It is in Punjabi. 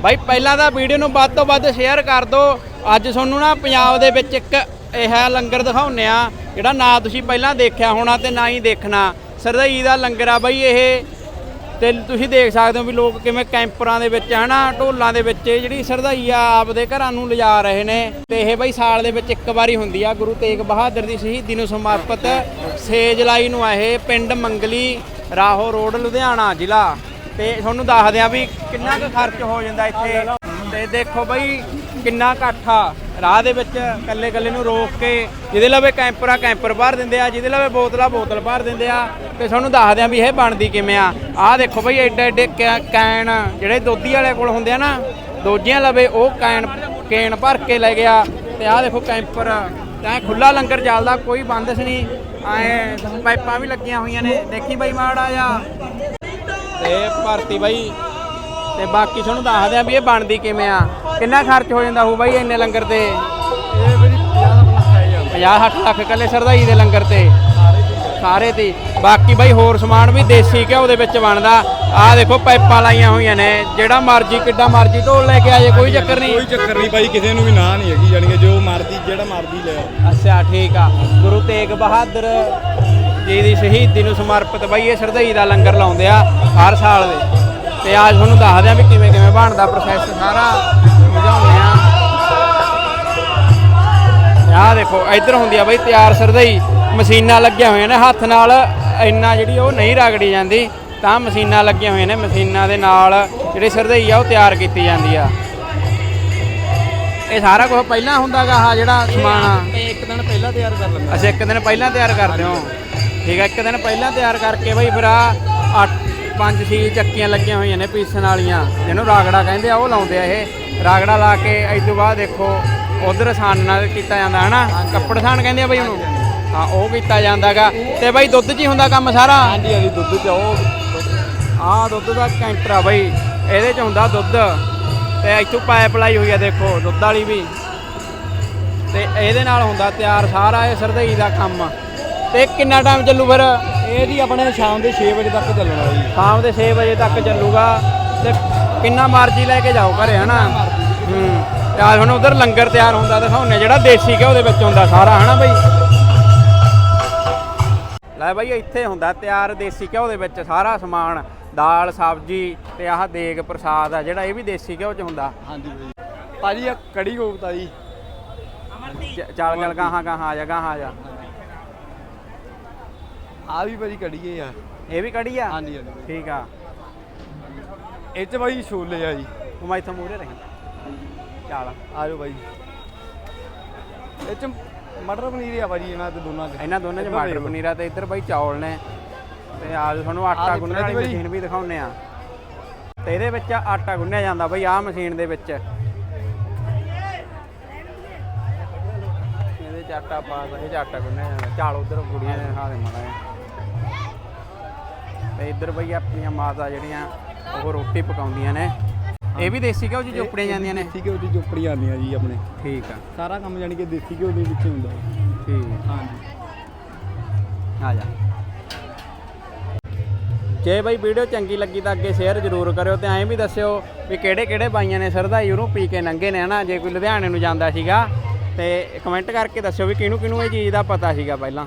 ਬਾਈ, ਪਹਿਲਾਂ ਤਾਂ ਵੀਡੀਓ ਨੂੰ ਵੱਧ ਤੋਂ ਵੱਧ ਸ਼ੇਅਰ ਕਰ ਦਿਓ। ਅੱਜ ਤੁਹਾਨੂੰ ਨਾ ਪੰਜਾਬ ਦੇ ਵਿੱਚ ਇੱਕ ਇਹ ਲੰਗਰ ਦਿਖਾਉਨੇ ਆ ਜਿਹੜਾ ਨਾ ਤੁਸੀਂ ਪਹਿਲਾਂ ਦੇਖਿਆ ਹੋਣਾ ਤੇ ਨਾ ਹੀ ਦੇਖਣਾ। ਸਰਦਈ ਦਾ ਲੰਗਰ ਆ ਬਾਈ ਇਹ। ਤੇ ਤੁਸੀਂ ਦੇਖ ਸਕਦੇ ਹੋ ਵੀ ਲੋਕ ਕਿਵੇਂ ਕੈਂਪਰਾਂ ਦੇ ਵਿੱਚ, ਹਨਾ, ਢੋਲਾਂ ਦੇ ਵਿੱਚ ਜਿਹੜੀ ਸਰਦਾਈ ਆ, ਆਪਦੇ ਘਰਾਂ ਨੂੰ ਲਿਜਾ ਰਹੇ ਨੇ। ਤੇ ਇਹ ਬਾਈ ਸਾਲ ਦੇ ਵਿੱਚ ਇੱਕ ਵਾਰੀ ਹੁੰਦੀ ਆ, ਗੁਰੂ ਤੇਗ ਬਹਾਦਰ ਦੀ ਸ਼ਹੀਦੀ ਨੂੰ ਸਮਰਪਿਤ। 6 ਜੁਲਾਈ ਨੂੰ ਆ ਇਹ, ਪਿੰਡ ਮੰਗਲੀ, ਰਾਹੋ ਰੋਡ, ਲੁਧਿਆਣਾ ਜ਼ਿਲ੍ਹਾ। ਤੇ ਤੁਹਾਨੂੰ ਦੱਸਦੇ ਆ ਵੀ ਕਿੰਨਾ ਕੁ ਖਰਚ ਹੋ ਜਾਂਦਾ ਇੱਥੇ। ਤੇ ਦੇਖੋ ਬਈ, ਕਿੰਨਾ ਇਕੱਠ ਆ। ਰਾਹ ਦੇ ਵਿੱਚ ਕੱਲੇ ਕੱਲੇ ਨੂੰ ਰੋਕ ਕੇ, ਜਿਹਦੇ ਲਵੇ ਕੈਂਪਰ ਕੈਂਪਰ ਭਰ ਦਿੰਦੇ ਆ, ਜਿਹਦੇ ਲਵੇ ਬੋਤਲ ਬੋਤਲ ਭਰ ਦਿੰਦੇ ਆ। ਤੇ ਤੁਹਾਨੂੰ ਦੱਸਦੇ ਆ ਵੀ ਇਹ ਬਣਦੀ ਕਿਵੇਂ ਆ। ਆਹ ਦੇਖੋ ਬਈ, ਐਡੇ ਐਡੇ ਕੈ- ਕੈਨ ਜਿਹੜੇ ਦੋਧੀ ਵਾਲੇ ਕੋਲ ਹੁੰਦੇ ਆ ਨਾ, ਦੋਜੀਆਂ ਲਵੇ ਉਹ ਕੈਨ ਕੈਨ ਭਰ ਕੇ ਲੈ ਗਿਆ। ਤੇ ਆਹ ਦੇਖੋ ਕੈਂਪਰ ਤਾਂ ਖੁੱਲਾ ਲੰਗਰ ਚੱਲਦਾ, ਕੋਈ ਬੰਦਸ਼ ਨਹੀਂ। ਐ ਪਾਈਪਾਂ ਵੀ ਲੱਗੀਆਂ ਹੋਈਆਂ ਨੇ। ਦੇਖੀ ਬਈ ਮਾੜਾ ਆ ਤੇ ਭਰਤੀ ਬਾਈ। ਤੇ ਬਾਕੀ ਤੁਹਾਨੂੰ ਦੱਸਦੇ ਆ ਵੀ ਇਹ ਬਣਦੀ ਕਿਵੇਂ ਆ। ਕਿੰਨਾ ਖਰਚ ਹੋ ਜਾਂਦਾ ਹੋਊ ਬਾਈ ਇੰਨੇ ਲੰਗਰ ਤੇ? ਇਹ ਬਈ 50 ਲੱਖ 50 60 ਲੱਖ ਕੱਲੇ ਸਰਦਾਈ ਦੇ ਲੰਗਰ ਤੇ। ਸਾਰੇ ਤੇ ਬਾਕੀ ਬਾਈ ਹੋਰ ਸਮਾਨ ਵੀ ਦੇਸੀ ਘਿਓ ਦੇ ਵਿੱਚ ਬਣਦਾ। ਆਹ ਦੇਖੋ ਪਾਈਪਾਂ ਲਾਈਆਂ ਹੋਈਆਂ ਨੇ। ਜਿਹੜਾ ਮਰਜ਼ੀ ਕਿੱਡਾ ਮਰਜ਼ੀ ਢੋਲ ਲੈ ਕੇ ਆਜੇ ਕੋਈ ਚੱਕਰ ਨਹੀਂ। ਕੋਈ ਚੱਕਰ ਨਹੀਂ ਬਾਈ ਕਿਸੇ ਨੂੰ ਵੀ ਨਾ ਨਹੀਂ ਹੈਗੀ ਜਾਣੀ ਕਿ ਜੋ ਮਰਦੀ ਜਿਹੜਾ ਮਰਦੀ ਲੈ ਅੱਛਾ ਠੀਕ ਆ। ਗੁਰੂ ਤੇਗ ਬਹਾਦਰ ਜੀ ਦੀ ਸ਼ਹੀਦੀ ਨੂੰ ਸਮਰਪਿਤ ਬਾਈ ਇਹ ਸਰਦਾਈ ਦਾ ਲੰਗਰ ਲਾਉਂਦੇ ਆ ਹਰ ਸਾਲ ਦੇ। ਤੇ ਅੱਜ ਤੁਹਾਨੂੰ ਦੱਸਦੇ ਆ ਵੀ ਕਿਵੇਂ ਕਿਵੇਂ ਬਣਦਾ ਪ੍ਰੋਸੈਸ ਸਾਰਾ। ਸਮਝਾਉਂਦੇ ਆ। ਆਹ ਦੇਖੋ ਇੱਧਰ ਹੁੰਦੀ ਆ ਬਈ ਤਿਆਰ ਸਰਦਈ। ਮਸ਼ੀਨਾਂ ਲੱਗੀਆਂ ਹੋਈਆਂ ਨੇ ਹੱਥ ਨਾਲ। ਇੰਨਾ ਜਿਹੜੀ ਉਹ ਨਹੀਂ ਰਗੜੀ ਜਾਂਦੀ ਤਾਂ ਮਸ਼ੀਨਾਂ ਲੱਗੀਆਂ ਹੋਈਆਂ ਨੇ। ਮਸ਼ੀਨਾਂ ਦੇ ਨਾਲ ਜਿਹੜੀ ਸਰਦਈ ਆ ਉਹ ਤਿਆਰ ਕੀਤੀ ਜਾਂਦੀ ਆ। ਇਹ ਸਾਰਾ ਕੁਝ ਪਹਿਲਾਂ ਹੁੰਦਾਗਾ ਆ ਜਿਹੜਾ ਸਮਾਨ ਆ? ਇੱਕ ਦਿਨ ਪਹਿਲਾਂ ਤਿਆਰ ਕਰ ਲੈਂਦਾ ਅੱਛਾ ਇੱਕ ਦਿਨ ਪਹਿਲਾਂ ਤਿਆਰ ਕਰਦੇ ਹੋ। ਠੀਕ ਹੈ ਇੱਕ ਦਿਨ ਪਹਿਲਾਂ ਤਿਆਰ ਕਰਕੇ ਬਈ ਫਿਰ ਆ ਪੰਜ ਛੇ ਚੱਕੀਆਂ ਲੱਗੀਆਂ ਹੋਈਆਂ ਨੇ ਪੀਸਣ ਵਾਲੀਆਂ। ਜਿਹਨੂੰ ਰਾਗੜਾ ਕਹਿੰਦੇ ਆ ਉਹ ਲਾਉਂਦੇ ਆ ਇਹ। ਰਾਗੜਾ ਲਾ ਕੇ ਇਸ ਤੋਂ ਬਾਅਦ ਦੇਖੋ ਉਧਰ ਆਸਾਨ ਨਾਲ ਕੀਤਾ ਜਾਂਦਾ ਹਨਾ? ਕੱਪੜ ਸਾਨ ਕਹਿੰਦੇ ਆ ਬਈ ਉਹਨੂੰ? ਹਾਂ ਉਹ ਕੀਤਾ ਜਾਂਦਾਗਾ। ਤੇ ਬਈ ਦੁੱਧ 'ਚ ਹੀ ਹੁੰਦਾ ਕੰਮ ਸਾਰਾ? ਹਾਂਜੀ ਹਾਂਜੀ ਦੁੱਧ ਚ ਉਹ ਆਹ ਦੁੱਧ ਦਾ ਕੈਂਟਰ ਆ ਬਈ। ਇਹਦੇ 'ਚ ਹੁੰਦਾ ਦੁੱਧ। ਤੇ ਇੱਥੋਂ ਪਾਈਪ ਲਾਈ ਹੋਈ ਆ ਦੇਖੋ ਦੁੱਧ ਵਾਲੀ ਵੀ। ਤੇ ਇਹਦੇ ਨਾਲ ਹੁੰਦਾ ਤਿਆਰ ਸਾਰਾ ਇਹ ਸਰਦਈ ਦਾ ਕੰਮ। ਤੇ ਕਿੰਨਾ ਟਾਈਮ ਚੱਲੂ ਫਿਰ? ਇਹ ਜੀ ਆਪਣੇ ਸ਼ਾਮ ਦੇ 6 ਵਜੇ ਤੱਕ ਚੱਲਣਾ ਜੀ। ਸ਼ਾਮ ਦੇ 6 ਵਜੇ ਤੱਕ ਚੱਲੂਗਾ ਤੇ ਕਿੰਨਾ ਮਰਜ਼ੀ ਲੈ ਕੇ ਜਾਓ ਘਰੇ ਹਨਾ? ਹੂੰ। ਤੇ ਹੁਣ ਉਧਰ ਲੰਗਰ ਤਿਆਰ ਹੁੰਦਾ ਦਿਖਾਉਣੇ ਜਿਹੜਾ ਦੇਸੀ ਘਿਓ ਦੇ ਵਿੱਚ ਹੁੰਦਾ ਸਾਰਾ ਹਨਾ ਬਈ? ਲੈ ਬਈ ਇੱਥੇ ਹੁੰਦਾ ਤਿਆਰ ਦੇਸੀ ਘਿਓ ਦੇ ਵਿੱਚ ਸਾਰਾ ਸਮਾਨ ਦਾਲ ਸਬਜ਼ੀ ਤੇ ਆਹ ਦੇਗ ਪ੍ਰਸਾਦ ਆ ਜਿਹੜਾ ਇਹ ਵੀ ਦੇਸੀ ਘਿਓ ਚ ਹੁੰਦਾ। ਹਾਂਜੀ ਬਾਈ। ਭਾਜੀ ਆ ਕੜੀ ਕੋਫਤਾ ਜੀ। ਚੱਲ ਚੱਲ ਗਾਹਾਂ ਗਾਹਾਂ ਆ ਜਾ ਗਾਹਾਂ ਆ ਜਾ। ਆ ਵੀ ਭਾਜੀ ਕੜੀਏ ਆ। ਇਹ ਵੀ ਕੜੀ ਆ? ਹਾਂਜੀ ਹਾਂਜੀ। ਠੀਕ ਆ। ਇਹ ਚ ਭਾਈ ਛੋਲੇ ਆ ਜੀ। ਤੂੰ ਮੈਂ ਇੱਥੋਂ ਮੂਹਰੇ ਰਹੀ ਚੱਲ। ਆ ਜਾਓ ਭਾਈ ਇਹ ਚ ਮਟਰ ਪਨੀਰ ਆ ਭਾਜੀ ਇਹਨਾਂ ਤੇ ਦੋਨਾਂ ਚ। ਇਹਨਾਂ ਦੋਨਾਂ ਚ ਮਟਰ। ਪਨੀਰ ਆ ਤੇ ਇੱਧਰ ਬਾਈ ਚੌਲ ਨੇ। ਤੇ ਆਜ ਤੁਹਾਨੂੰ ਆਟਾ ਗੁੰਨਣ ਵਾਲੀ। ਮਸ਼ੀਨ ਵੀ ਦਿਖਾਉਨੇ ਆ। ਤੇ ਇਹਦੇ ਵਿੱਚ ਆਟਾ ਗੁੰਨਿਆ ਜਾਂਦਾ ਬਾਈ ਆਹ ਮਸ਼ੀਨ ਦੇ ਵਿੱਚ। ਇਹਦੇ ਚ ਆਟਾ ਪਾ ਇਹ ਚ ਆਟਾ ਗੁੰਨਿਆ ਜਾਂਦਾ। ਚਾਲ ਉਧਰ ਕੁੜੀਆਂ ਦੇ ਮਾੜਾ ਜਿਹਾ। ਤੇ ਇੱਧਰ ਬਈ ਆਪਣੀਆਂ ਮਾਤਾ ਜਿਹੜੀਆਂ ਉਹ ਰੋਟੀ ਪਕਾਉਂਦੀਆਂ ਨੇ। ਇਹ ਵੀ ਦੇਸੀ ਘਿਓ ਚ ਚੋਪੜੀਆਂ ਜਾਂਦੀਆਂ ਨੇ? ਦੇਸੀ ਘਿਓ ਦੀ ਚੋਪੜੀ ਆਉਂਦੀਆਂ ਜੀ ਆਪਣੇ। ਠੀਕ ਆ। ਸਾਰਾ ਕੰਮ ਜਾਣੀ ਕਿ ਦੇਸੀ ਘਿਓ ਦੇ ਵਿੱਚ ਹੁੰਦਾ। ਠੀਕ। ਹਾਂਜੀ। ਆ ਜਾ। ਜੇ ਬਈ ਵੀਡੀਓ ਚੰਗੀ ਲੱਗੀ ਤਾਂ ਅੱਗੇ ਸ਼ੇਅਰ ਜ਼ਰੂਰ ਕਰਿਓ ਤੇ ਐਂ ਵੀ ਦੱਸਿਓ ਵੀ ਕਿਹੜੇ ਕਿਹੜੇ ਬਾਈਆਂ ਨੇ ਸਰਦਾਈ ਉਹਨੂੰ ਪੀ ਕੇ ਲੰਘੇ ਨੇ ਹਨਾ? ਜੇ ਕੋਈ ਲੁਧਿਆਣੇ ਨੂੰ ਜਾਂਦਾ ਸੀਗਾ ਤੇ ਕਮੈਂਟ ਕਰਕੇ ਦੱਸਿਓ ਵੀ ਕਿਹਨੂੰ ਕਿਹਨੂੰ ਇਹ ਚੀਜ਼ ਦਾ ਪਤਾ ਸੀਗਾ ਪਹਿਲਾਂ।